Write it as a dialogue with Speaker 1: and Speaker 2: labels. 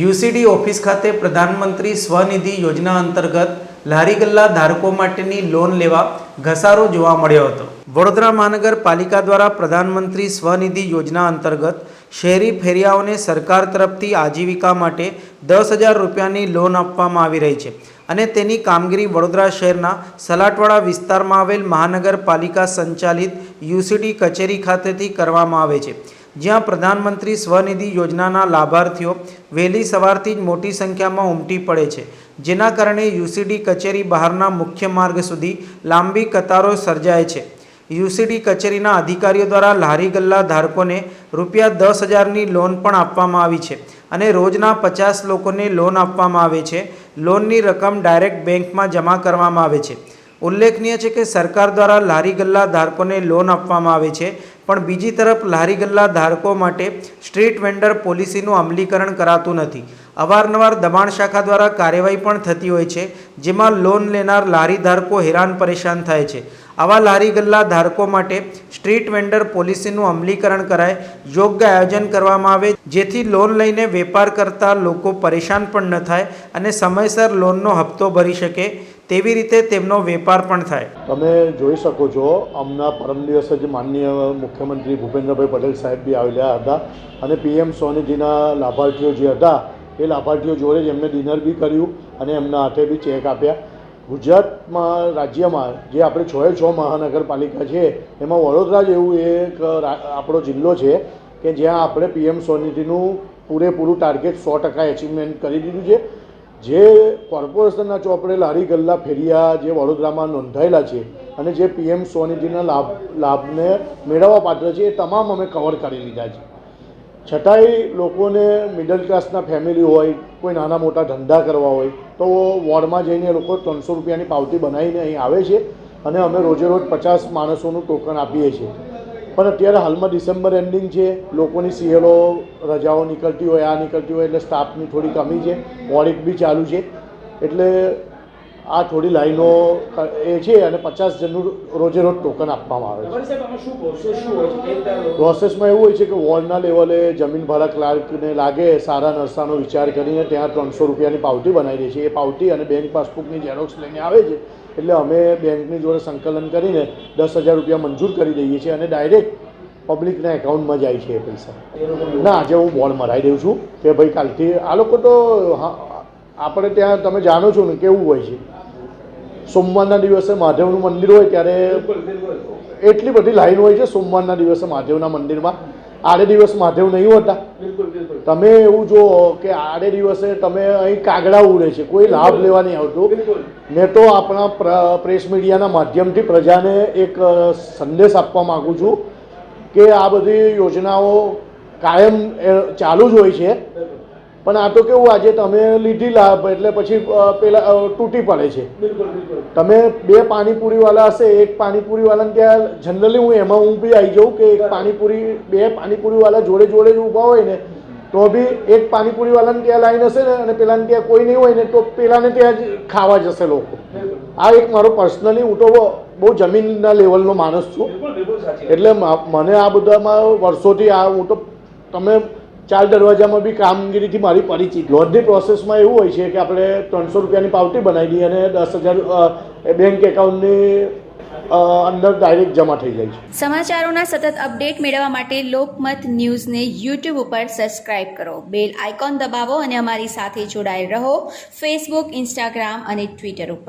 Speaker 1: UCD office ખાતે પ્રધાનમંત્રી સ્વનિધિ યોજના અંતર્ગત લારી ગલ્લા ધારકો માટેની લોન લેવા ઘસારો જોવા મળ્યો હતો. વડોદરા મહાનગરપાલિકા દ્વારા પ્રધાનમંત્રી સ્વનિધિ યોજના અંતર્ગત શહેરી ફેરિયાઓને સરકાર તરફથી આજીવિકા માટે દસ હજાર રૂપિયાની લોન આપવામાં આવી રહી છે અને તેની કામગીરી વડોદરા શહેરના સલાટવાડા વિસ્તારમાં આવેલ મહાનગરપાલિકા સંચાલિત યુસીડી કચેરી ખાતેથી કરવામાં આવે છે. જ્યાં પ્રધાનમંત્રી સ્વનિધિ યોજનાના લાભાર્થીઓ વહેલી સવારથી જ મોટી સંખ્યામાં ઉમટી પડે છે. જેના કારણે યુસીડી કચેરી બહારના મુખ્ય માર્ગ સુધી લાંબી કતારો સર્જાય છે. યુસીડી કચેરીના અધિકારીઓ દ્વારા લારી ગલ્લા ધારકોને રૂપિયા દસ હજારની લોન પણ આપવામાં આવી છે અને રોજના પચાસ લોકોને લોન આપવામાં આવે છે. લોનની રકમ ડાયરેક્ટ બેંકમાં જમા કરવામાં આવે છે. ઉલ્લેખનીય છે કે સરકાર દ્વારા લારી ગલ્લા ધારકોને લોન આપવામાં આવે છે. પણ બીજી તરફ લારી ગલ્લા ધારકો માટે સ્ટ્રીટ વેન્ડર પોલિસીનું અમલીકરણ કરાતું નથી. અવારનવાર દબાણ શાખા દ્વારા કાર્યવાહી પણ થતી હોય છે, જેમાં લોન લેનાર લારી ધારકો હેરાન પરેશાન થાય છે. આવા લારી ગલ્લા ધારકો માટે સ્ટ્રીટ વેન્ડર પોલિસીનું અમલીકરણ કરાય યોગ્ય આયોજન કરવામાં આવે, જેથી લોન લઈને વેપાર કરતા લોકો પરેશાન પણ ન થાય અને સમયસર લોનનો હપ્તો ભરી શકે. તેવી રીતે તેમનો વેપાર પણ થાય.
Speaker 2: તમે જોઈ શકો છો હમણાં પરમ દિવસે જ માનનીય મુખ્યમંત્રી ભૂપેન્દ્રભાઈ પટેલ સાહેબ બી આવેલા હતા અને પીએમ સોનીજીના લાભાર્થીઓ જે હતા, એ લાભાર્થીઓ જોડે જ એમને ડિનર બી કર્યું અને એમના હાથે બી ચેક આપ્યા. ગુજરાતમાં, રાજ્યમાં જે આપણે છ એ છ મહાનગરપાલિકા છે, એમાં વડોદરા જ એવું એક આપણો જિલ્લો છે કે જ્યાં આપણે પીએમ સ્વનિધિનું પૂરેપૂરું ટાર્ગેટ સો ટકા એચિવમેન્ટ કરી દીધું છે. જે કોર્પોરેશનના ચોપડે લારી ગલ્લા ફેરિયા, જે વડોદરામાં નોંધાયેલા છે અને જે પીએમ સ્વનિધિના લાભ, લાભને મેળવવા પાત્ર છે, એ તમામ અમે કવર કરી લીધા છે. છતાંય લોકોને મિડલ ક્લાસના ફેમિલી હોય, કોઈ નાના મોટા ધંધા કરવા હોય, તો વોર્ડમાં જઈને લોકો ત્રણસો રૂપિયાની પાવતી બનાવીને અહીં આવે છે અને અમે રોજે રોજ પચાસ માણસોનું ટોકન આપીએ છીએ. પણ અત્યારે હાલમાં ડિસેમ્બર એન્ડિંગ છે, લોકોની સીએલો રજાઓ નીકળતી હોય, આ નીકળતી હોય, એટલે સ્ટાફની થોડી કમી છે ઓડિટ બી ચાલુ છે. એટલે આ થોડી લાઈનો એ છે અને પચાસ જણનું રોજે રોજ ટોકન આપવામાં આવે છે. પ્રોસેસમાં એવું હોય છે કે વોર્ડના લેવલે જમીન ભાડા ક્લાર્કને લાગે સારા નરસાનો વિચાર કરીને ત્યાં ત્રણસો રૂપિયાની પાવતી બનાવી દે છે. એ પાવતી અને બેંક પાસબુકની ઝેરોક્સ લઈને આવે છે. એટલે અમે બેંકની જોડે સંકલન કરીને દસ હજાર રૂપિયા મંજૂર કરી દઈએ છીએ અને ડાયરેક્ટ પબ્લિકના એકાઉન્ટમાં જાય છે એ પૈસા. ના આજે હું બોર્ડ મરાઈ દઉં છું કે ભાઈ કાલથી આ લોકો તો આપણે ત્યાં તમે જાણો છો ને કેવું હોય છે. સોમવારના દિવસે મહાદેવનું મંદિર હોય ત્યારે એટલી બધી લાઈન હોય છે સોમવારના દિવસે મહાદેવના મંદિરમાં. આડે દિવસ મહાદેવ નહીં હોતા. તમે એવું જુઓ કે આડે દિવસે તમે અહીં કાગડા ઉડે છે કોઈ લાભ લેવા નહીં આવતું મેં તો આપણા પ્ર- પ્રેસ મીડિયાના માધ્યમથી પ્રજાને એક સંદેશ આપવા માગું છું કે આ બધી યોજનાઓ કાયમ ચાલુ જ હોય છે. પણ આ તો કેવું આજે તમે લીધી લાભ એટલે પછી પેલા તૂટી પડે છે. તમે બે પાણીપુરીવાલા હશે એક પાણીપુરીવાલાને ત્યાં જનરલી હું એમાં હું બી આવી જાઉં કે એક પાણીપુરી બે પાણીપુરીવાલા જોડે જોડે જ ઊભા હોય ને તો બી એક પાણીપુરીવાલાને ત્યાં લાઈન હશે ને અને પેલાને ત્યાં કોઈ નહીં હોય ને તો પેલાને ત્યાં જ ખાવા જશે લોકો. આ એક મારો પર્સનલી હું તો બહુ- જમીનના લેવલનો માણસ છું. એટલે મને આ બધામાં વર્ષોથી આ હું તો તમે ચાર દરવાજામાં બી કામગીરીથી મારી પરિચિત. લોનની પ્રોસેસમાં એવું હોય છે કે આપણે ત્રણસો રૂપિયાની પાવતી બનાવી અને દસ હજાર બેંક એકાઉન્ટની અંદર ડાયરેક્ટ જમા થઈ જાય છે.
Speaker 3: સમાચારોના સતત અપડેટ મેળવવા માટે લોકમત ન્યૂઝને યુટ્યુબ ઉપર સબસ્ક્રાઇબ કરો. બેલ આઇકોન દબાવો અને અમારી સાથે જોડાયેલ રહો. ફેસબુક, ઇન્સ્ટાગ્રામ અને ટ્વિટર ઉપર.